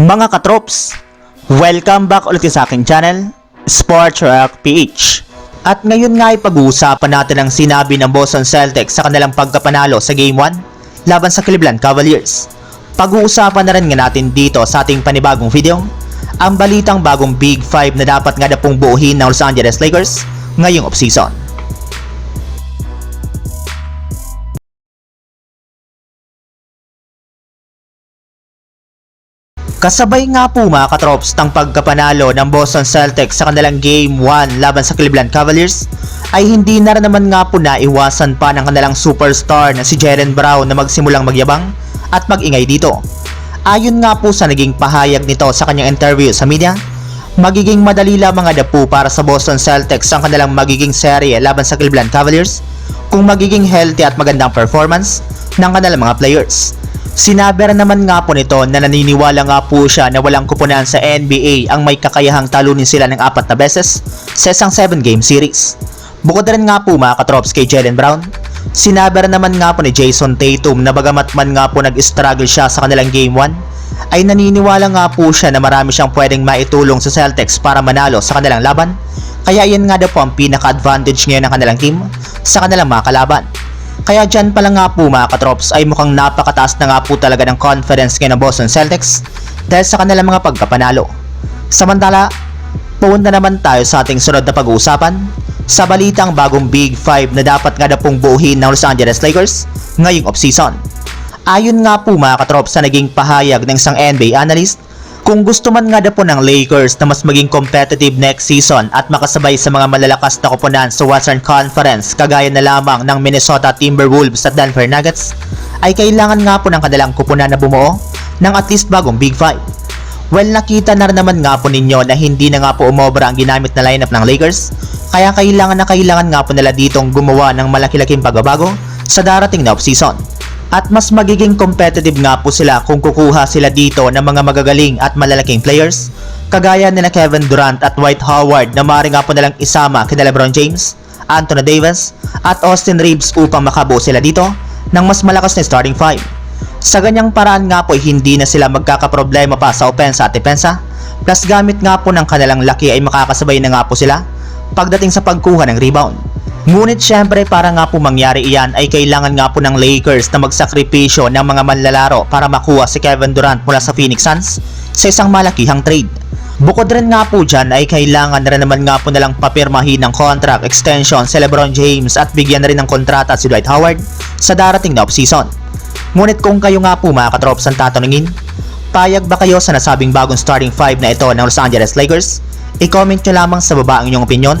Mga katrops, welcome back ulit sa aking channel, Sports Rock PH. At ngayon nga ay pag-uusapan natin ang sinabi ng Boston Celtics sa kanilang pagkapanalo sa Game 1 laban sa Cleveland Cavaliers. Pag-uusapan na rin nga natin dito sa ating panibagong video, ang balitang bagong Big 5 na dapat nga na pong buuhin ng Los Angeles Lakers ngayong offseason. Kasabay nga po mga katrops ng pagkapanalo ng Boston Celtics sa kanilang Game 1 laban sa Cleveland Cavaliers ay hindi na naman nga po naiwasan pa ng kanilang superstar na si Jaren Brown na magsimulang magyabang at magingay dito. Ayon nga po sa naging pahayag nito sa kanyang interview sa media, magiging madali lamang nga po para sa Boston Celtics ang kanilang magiging serye laban sa Cleveland Cavaliers kung magiging healthy at magandang performance ng kanilang mga players. Sinabi rin naman nga po nito na naniniwala nga po siya na walang kupunan sa NBA ang may kakayahang talunin sila ng apat na beses sa isang 7-game series. Bukod rin nga po mga katrops kay Jalen Brown, sinabi rin naman nga po ni Jason Tatum na bagamat man nga po nag-struggle siya sa kanilang Game 1, ay naniniwala nga po siya na marami siyang pwedeng maitulong sa Celtics para manalo sa kanilang laban. Kaya yan nga daw po ang pinaka-advantage ngayon ng kanilang team sa kanilang mga kalaban. Kaya dyan pala nga po mga katrops ay mukhang napakataas na nga po talaga ng confidence ngayon ng Boston Celtics dahil sa kanilang mga pagkapanalo. Samantala, pumunta naman tayo sa ating sunod na pag-uusapan sa balitang bagong Big 5 na dapat nga na pong buuhin ng Los Angeles Lakers ngayong offseason. Ayon nga po mga katrops sa naging pahayag ng isang NBA analyst, kung gusto man nga na po ng Lakers na mas maging competitive next season at makasabay sa mga malalakas na koponan sa Western Conference kagaya na lamang ng Minnesota Timberwolves at Denver Nuggets, ay kailangan nga po ng kanilang koponan na bumuo ng at least bagong Big 5. Well, nakita na naman nga po ninyo na hindi na nga po umobra ang ginamit na lineup ng Lakers, kaya kailangan na kailangan nga po nila ditong gumawa ng malaki-laking pagbabago sa darating na offseason. At mas magiging competitive nga po sila kung kukuha sila dito ng mga magagaling at malalaking players, kagaya nila Kevin Durant at Dwight Howard na maaari nga po nalang isama kina LeBron James, Anthony Davis, at Austin Reeves upang makabuo sila dito ng mas malakas na starting five. Sa ganyang paraan nga po hindi na sila magkakaproblema pa sa opensa at depensa, plus gamit nga po ng kanilang laki ay makakasabay na nga po sila pagdating sa pagkuha ng rebound. Ngunit syempre para nga po mangyari iyan ay kailangan nga po ng Lakers na magsakripisyo ng mga manlalaro para makuha si Kevin Durant mula sa Phoenix Suns sa isang malakihang trade. Bukod rin nga po dyan ay kailangan rin naman nga po nalang papirmahin ng contract extension si LeBron James at bigyan na rin ng kontrata si Dwight Howard sa darating na offseason. Ngunit kung kayo nga po mga katrops ang tatanungin, payag ba kayo sa nasabing bagong starting five na ito ng Los Angeles Lakers? I-comment nyo lamang sa baba ang inyong opinion